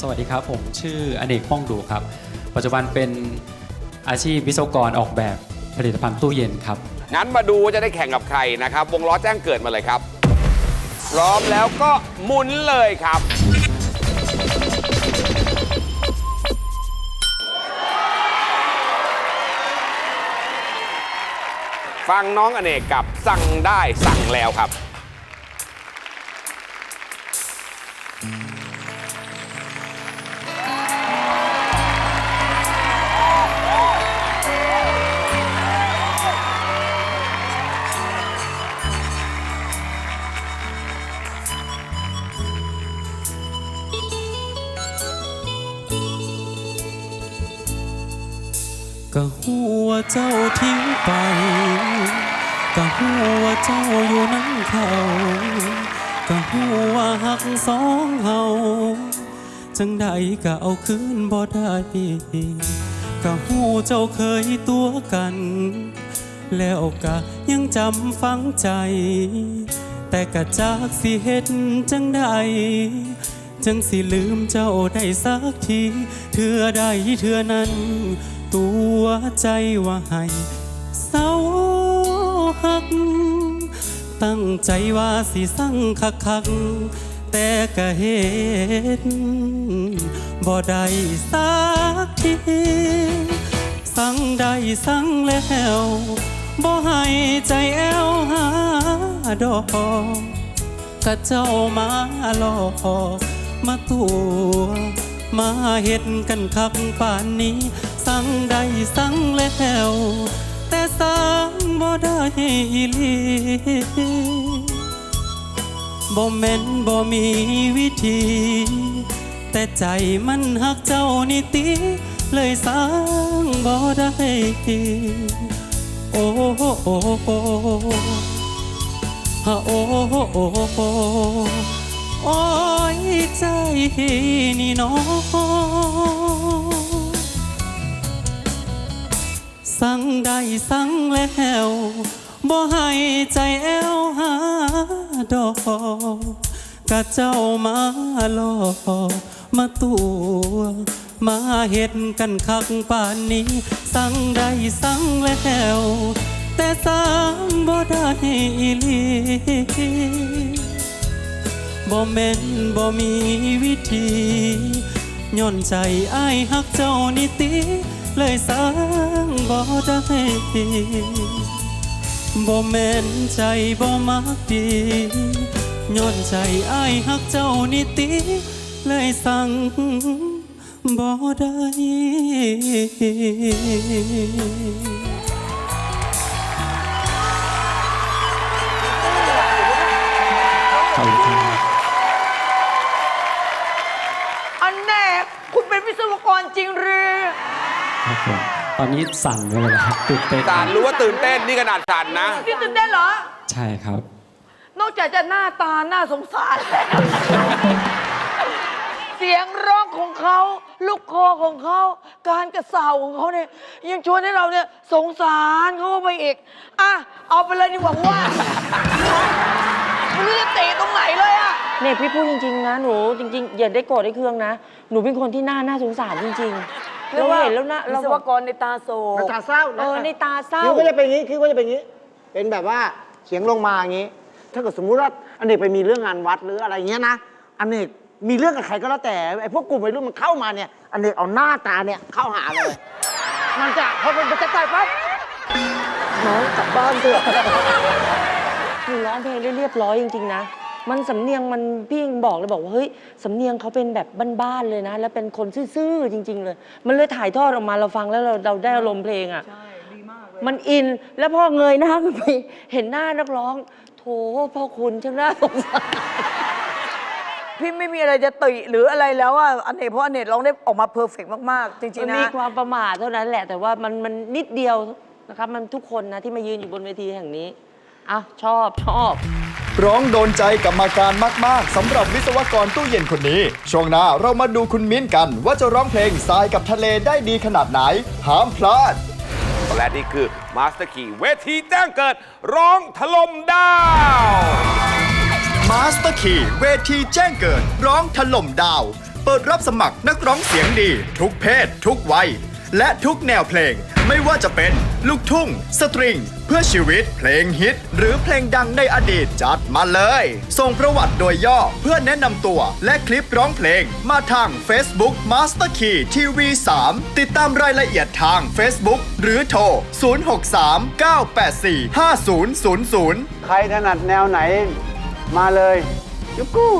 สวัสดีครับ ผมชื่ออเนกป้องดูครับ ปัจจุบันเป็นอาชีพวิศวกรออกแบบผลิตภัณฑ์ตู้เย็นครับ งั้นมาดูว่าจะได้แข่งกับใครนะครับ วงล้อแจ้งเกิดมาเลยครับ พร้อมแล้วก็หมุนเลยครับ ฟังน้องอเนกกับสั่งได้สั่งแล้วครับ ก็หัวาเจ้าทิ้งไปก็หัวาเจ้าอยู่นั้นเขาก็หัวาหักสองเฮาจังใดก็เอาคืนบ่ได้ก็หูเจ้าเคยตัวกัน แล้วก็ยังจำฝังใจ แต่กะจากสิเฮ็ดจังใดจังสิลืมเจ้าได้สักทีเทื่อใดเทื่อนั้น ตัวใจว่าให้เศร้าหัก ตั้งใจว่าสิสั่งคักคักแต่ก็เฮ็ดบ่ได้สักทีสั่งได้สั่งแล้วบ่ให้ใจแอวหาดอกกะเจ้ามาหลอกมาตัวมาเฮ็ดกันคักป่านนี้ สั่งได้สั่งแล้ว แต่สั่งบ่ได้อีหลีบ่แม่นบ่มีวิธี แต่ใจมันหักเจ้านี่ติเลยสร้างบ่ได้โอ้โอ้โอ้ฮะโอ้โอ้โอ้ยใจนี่น้อง สั่งได้สั่งแล้วบ่ให้ใจแอวหาดอกกะเจ้ามาหลอกมาตัวมาเฮ็ดกันคักป่านนี้ สั่งได้สั่งแล้ว แต่สั่งบ่ได้อีลีบ่แม่นบ่มีวิธีย้อนใจอ้ายฮักเจ้านี่ติ เลยสร้างบ่ได้บ่แม่นใจบ่มักดีย้อนใจอ้ายฮักเจ้านี่ติเลยสั่งบ่ได้ขอบคุณครับอันแน่คุณเป็นวิศวกรจริงหรือ ครับผมตอนนี้สั่นไปเลยครับตื่นเต้นสารรู้ว่าตื่นเต้นนี่ขนาดสันนะนี่ตื่นเต้นเหรอ ใช่ครับ นอกจากจะหน้าตาน่าสงสารแล้ว เสียงร้องของเขา ลูกคอของเขา การกระเซาของเขาเนี่ย ยังชวนให้เราเนี่ยสงสารเขาเข้าไปอีก อะ เอาไปเลยดีกว่าว่าไม่รู้จะเตะตรงไหนเลยอะ เนี่ยพี่พูดจริง ๆ นะ หนูจริง ๆ อย่าได้โกรธได้เคืองนะ หนูเป็นคนที่หน้าน่าสงสารจริงๆ เราเห็นแล้วนะเราวิศวกรในตาโศมันกตาเศร้าเอนะอในตาเศร้า คิ้วก็จะเป็นอย่างนี้คิ้วก็จะเป็นอย่างนี้ เป็นแบบว่าเสียงลงมาอย่างนี้ ถ้าเกิดสมมุติว่าอันเนกไปมีเรื่องงานวัดหรืออะไรเงี้ยนะอันเนกมีเรื่องกับใครก็แล้วแต่ไอ้พวกกลุ่มวัยรุ่นมันเข้ามาเนี่ยอันเนกเอาหน้าตาเนี่ยเข้าหาเลยมันจะพอเป็นจะต่อยปั๊บน้องกลับบ้านเถอะ หนูร้องเพลงได้เรียบร้อยจริง ๆ นะ มันสำเนียงมันพี่ยังบอกเลยบอกว่าเฮ้ยสำเนียงเขาเป็นแบบบ้านๆเลยนะ แล้วเป็นคนซื่อๆจริง ๆ เลย มันเลยถ่ายทอดออกมาเราฟังแล้วเราเราได้อารมณ์เพลงอะมันอินแล้วพอเงยหน้าขึ้นไปเห็นหน้านักร้อง โถพ่อคุณช่างน่าสงสารพี่ไม่มีอะไรจะติหรืออะไรแล้วอะอันเนกเพราะอันเนกร้องได้ออกมาเพอร์เฟกมากๆ จริมังนๆมีนะความประมาทเท่านั้นแหละ แต่ว่ามันมันนิดเดียวนะครับ มันทุกคนนะที่มายืนอยู่บนเวทีแห่งนี้อะชอบชอบ ร้องโดนใจกรรมาการมาก ๆสำหรับวิศวกรตู้เย็นคนนี้ ช่วงหน้าเรามาดูคุณมิ้นกัน ว่าจะร้องเพลงทรายกับทะเลได้ดีขนาดไหน ห้ามพลาด และนี่คือมาสเตอร์คีเวทีแจ้งเกิด ร้องถล่มดาวมาสเตอร์คีเวทีแจ้งเกิด ร้องถล่มดาว เปิดรับสมัครนักร้องเสียงดี ทุกเพศ ทุกวัย และทุกแนวเพลง ไม่ว่าจะเป็นลูกทุ่ง สตริง เพื่อชีวิตเพลงฮิต หรือเพลงดังในอดีตจัดมาเลย ส่งประวัติโดยย่อเพื่อแนะนำตัว และคลิปร้องเพลง มาทาง Facebook Master Key TV 3ติดตามรายละเอียดทาง Facebook หรือโทร 063 984 5000 ใครถนัดแนวไหนมาเลยยุกกู้